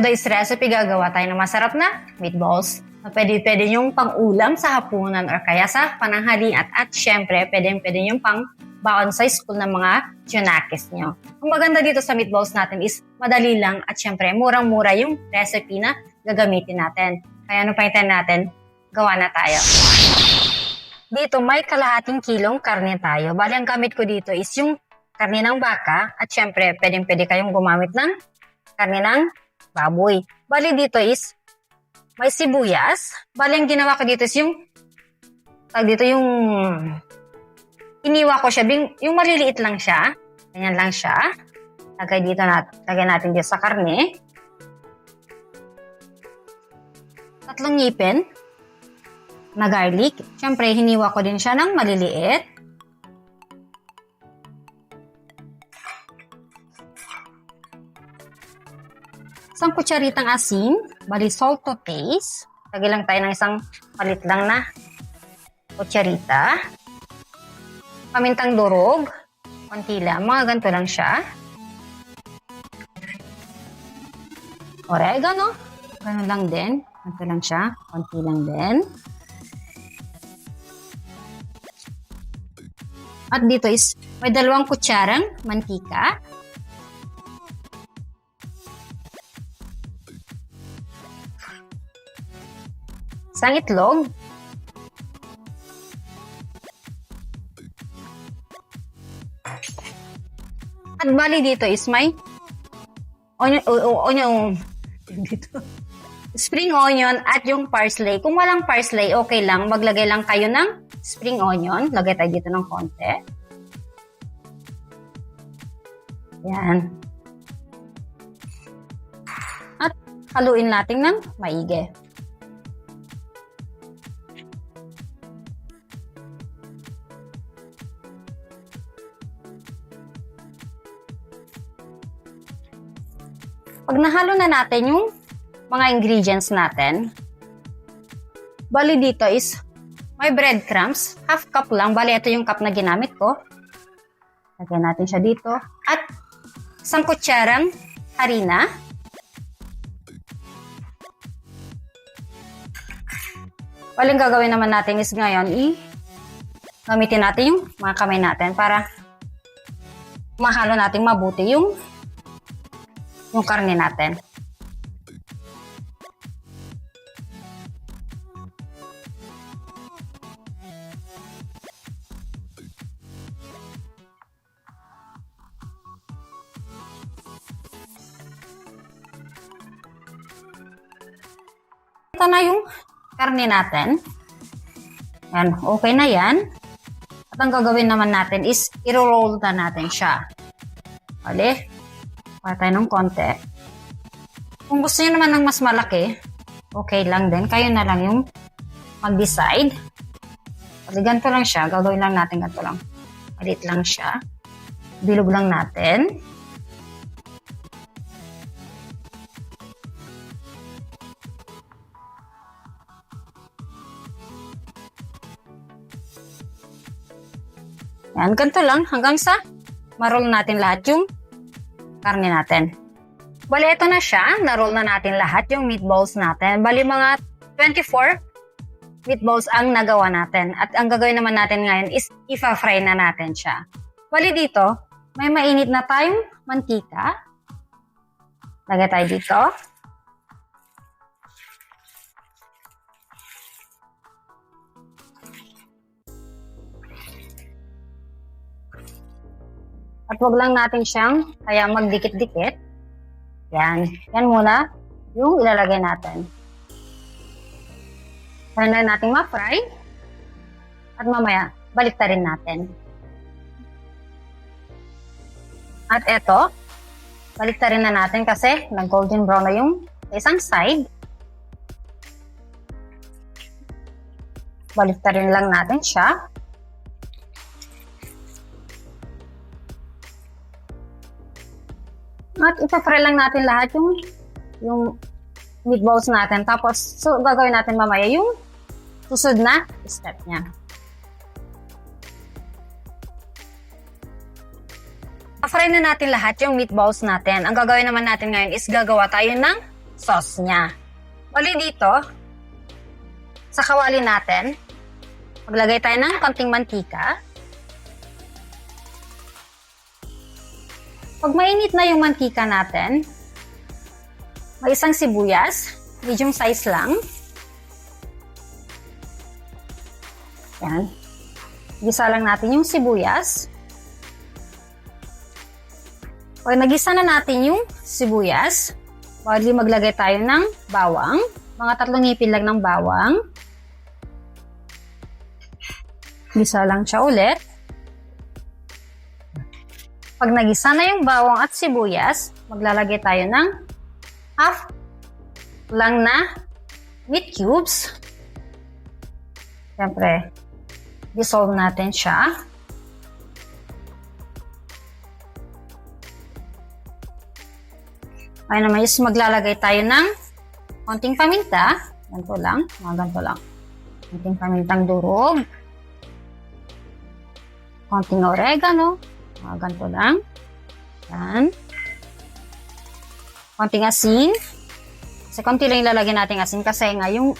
Today's recipe, gagawa tayo ng masarap na meatballs. Na pwede, pwede yung pang-ulam sa hapunan or kaya sa pananghali at at syempre, pwede, pwede yung pang baon sa school ng mga tsunakis nyo. Ang maganda dito sa meatballs natin is madali lang at syempre, murang-mura yung recipe na gagamitin natin. Kaya ano pa natin? Gawa na tayo. Dito may kalahating kilong karne tayo. Bali, ang gamit ko dito is yung karne ng baka at syempre, pwedeng pwede kayong gumamit ng karne ng baboy. Bali, dito is may sibuyas. Bali, ang ginawa ko dito is yung tag dito yung iniwa ko siya, bing, yung maliliit lang siya. Ganyan lang siya. Lagay dito nat, lagay natin dito sa karne. Tatlong ngipin na garlic. Siyempre, hiniwa ko din siya ng maliliit. Isang kutsaritang asin, bali salt to taste. Lagay lang tayo ng isang palit lang na kutsarita. Pamintang durog, konti lang, mga ganito lang siya. Oregano, ganun lang din. Ganito lang siya, konti lang din. At dito is may dalawang kutsarang mantika. Isang itlog. At bali dito is may onion, o- onion, dito. spring onion at yung parsley. Kung walang parsley, okay lang. Maglagay lang kayo ng spring onion. Lagay tayo dito ng konti. Yan. At haluin natin ng maigi. Pag nahalo na natin yung mga ingredients natin, bali dito is may breadcrumbs, half cup lang. Bali, ito yung cup na ginamit ko. Lagyan natin siya dito. At isang kutsarang harina. Bali, ang gagawin naman natin is ngayon, i gamitin natin yung mga kamay natin para mahalo natin mabuti yung yung karne natin. Ito na yung karne natin. Yan, okay na yan. At ang gagawin naman natin is i-roll na natin siya. Bali, para tayo ng konti. Kung gusto niyo naman ng mas malaki, okay lang din. Kayo na lang yung mag-decide. Kasi ganito lang siya. Gagawin lang natin ganito lang. Malit lang siya. Bilog lang natin. Yan, ganito lang. Hanggang sa marol natin lahat yung karne natin. Bali, ito na siya. Naroll na natin lahat yung meatballs natin. Bali, mga 24 meatballs ang nagawa natin. At ang gagawin naman natin ngayon is ifa-fry na natin siya. Bali dito, may mainit na tayong mantika. Lagay tayo dito. At wag lang natin siyang kaya magdikit-dikit. Yan. Yan muna yung ilalagay natin. Kaya na natin ma-fry. At mamaya, balik rin natin. At eto, balik rin na natin kasi nag-golden brown na yung isang side. Balik rin lang natin siya. At ipa-fry lang natin lahat yung yung meatballs natin. Tapos, so, gagawin natin mamaya yung susunod na step niya. Pa-fry na natin lahat yung meatballs natin. Ang gagawin naman natin ngayon is gagawa tayo ng sauce niya. Bali dito, sa kawali natin, maglagay tayo ng konting mantika. Pag mainit na yung mantika natin, may isang sibuyas, medium size lang. Yan. Gisa lang natin yung sibuyas. Pag nagisa na natin yung sibuyas, bali maglagay tayo ng bawang. Mga tatlong ngipin lang ng bawang. Gisa lang siya ulit. Pag nagisa na yung bawang at sibuyas, maglalagay tayo ng half lang na meat cubes. Siyempre, dissolve natin siya. Ay naman is maglalagay tayo ng konting paminta. Ganito lang, mga ganito lang. Konting pamintang durog. Konting oregano. Mga ganito lang. Yan. Konting asin. Kasi konti lang ilalagay natin asin kasi nga yung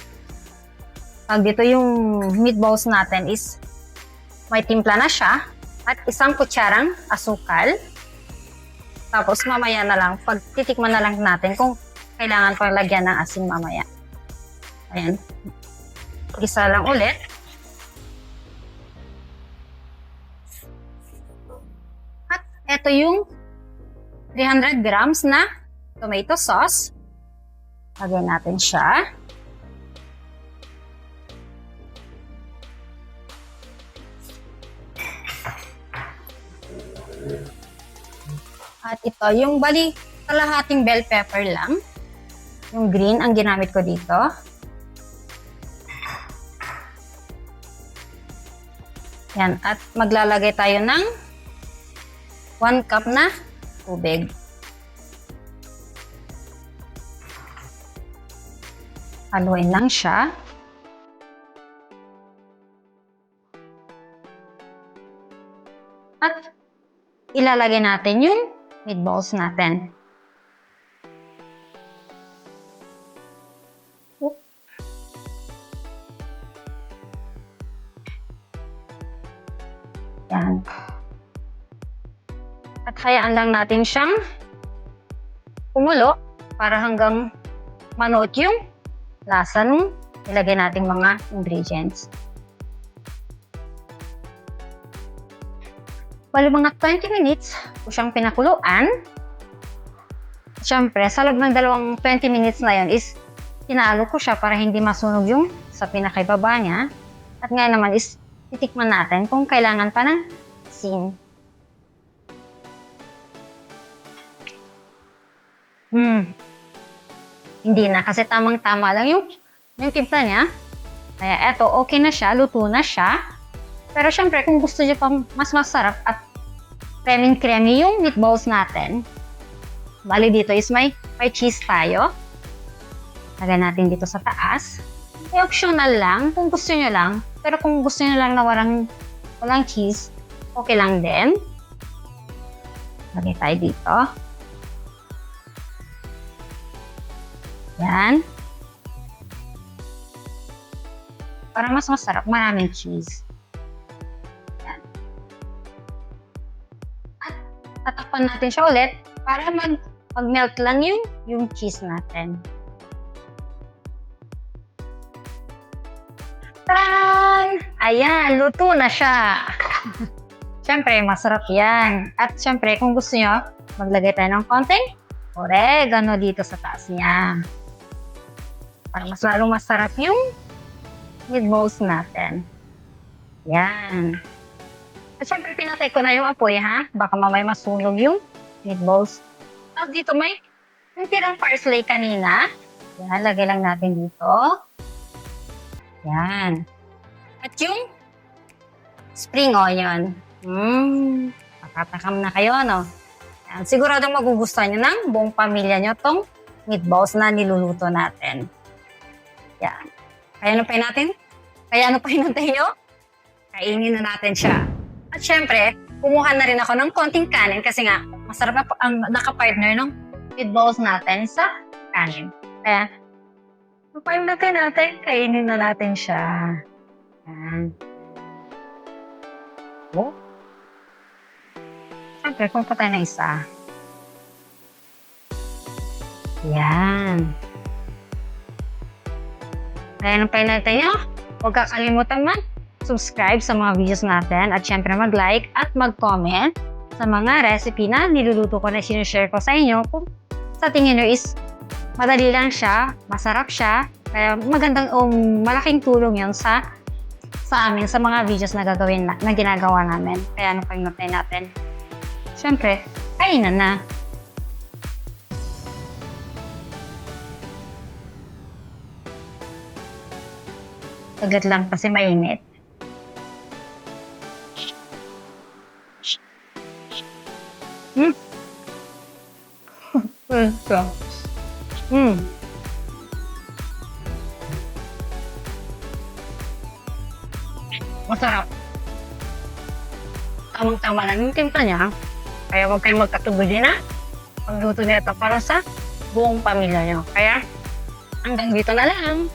pag dito yung meatballs natin is may timpla na siya at isang kutsarang asukal. Tapos mamaya na lang, pag titikman na lang natin kung kailangan pang lagyan ng asin mamaya. Ayan. Isa lang ulit. Ito yung 300 grams na tomato sauce. Lagyan natin siya. At ito, yung bali, kalahating bell pepper lang. Yung green ang ginamit ko dito. Yan, at maglalagay tayo ng 1 cup na tubig. Haluin lang siya. At ilalagay natin yung meatballs natin. Hayaan lang natin siyang kumulo para hanggang manood yung lasa nung ilagay nating mga ingredients. Bali mga 20 minutes ko siyang pinakuluan. Siyempre, sa loob ng dalawang 20 minutes na yon is tinalo ko siya para hindi masunog yung sa pinakaibaba niya. At ngayon naman is titikman natin kung kailangan pa ng asin. Hmm. Hindi na kasi tamang-tama lang yung, yung timpla niya. Kaya eto, okay na siya, luto na siya. Pero syempre, kung gusto niyo pang mas masarap at creamy-creamy yung meatballs natin, bali dito is may, may cheese tayo. Lagyan natin dito sa taas. May optional lang, kung gusto niyo lang. Pero kung gusto niyo lang na walang, walang cheese, okay lang din. Lagay tayo dito. Yan. Para mas masarap, maraming cheese. Yan. At tatakpan natin siya ulit para mag mag-melt lang yung yung cheese natin. Taran! Ayan, luto na siya. Siyempre, masarap yan. At siyempre, kung gusto nyo, maglagay tayo ng konting oregano dito sa taas niya. Para mas lalong masarap yung meatballs natin. Yan. At syempre, pinatay ko na yung apoy, ha? Baka mamay masunog yung meatballs. Tapos dito may tirang parsley kanina. Yan, lagay lang natin dito. Yan. At yung spring onion. Hmm, matatakam na kayo, no? Yan, siguradong magugustuhan nyo ng buong pamilya nyo tong meatballs na niluluto natin. Yan. Kaya ano pa natin? Kaya ano pa hinantay nyo? Kainin na natin siya. At syempre, kumuha na rin ako ng konting kanin kasi nga, masarap na ang nakapartner ng meatballs natin sa kanin. Kaya, papayin natin natin, kainin na natin siya. Yan. Oh. Siyempre, kung pa tayo ng isa. Yan. Kaya nung pa natin nyo, huwag kakalimutan man, subscribe sa mga videos natin at syempre mag-like at mag-comment sa mga recipe na niluluto ko na sinishare ko sa inyo kung sa tingin nyo is madali lang siya, masarap siya, kaya magandang um, malaking tulong yun sa sa amin, sa mga videos na gagawin na, na ginagawa namin. Kaya ano pang natin. Siyempre, kainan na. Agad lang kasi mainit. Hmm. Hmm. Masarap. Tamang-tama lang yung timpla niya. Kaya huwag kayong magkatubod din ha. Pagluto nito para sa buong pamilya niyo. Kaya, hanggang dito na lang.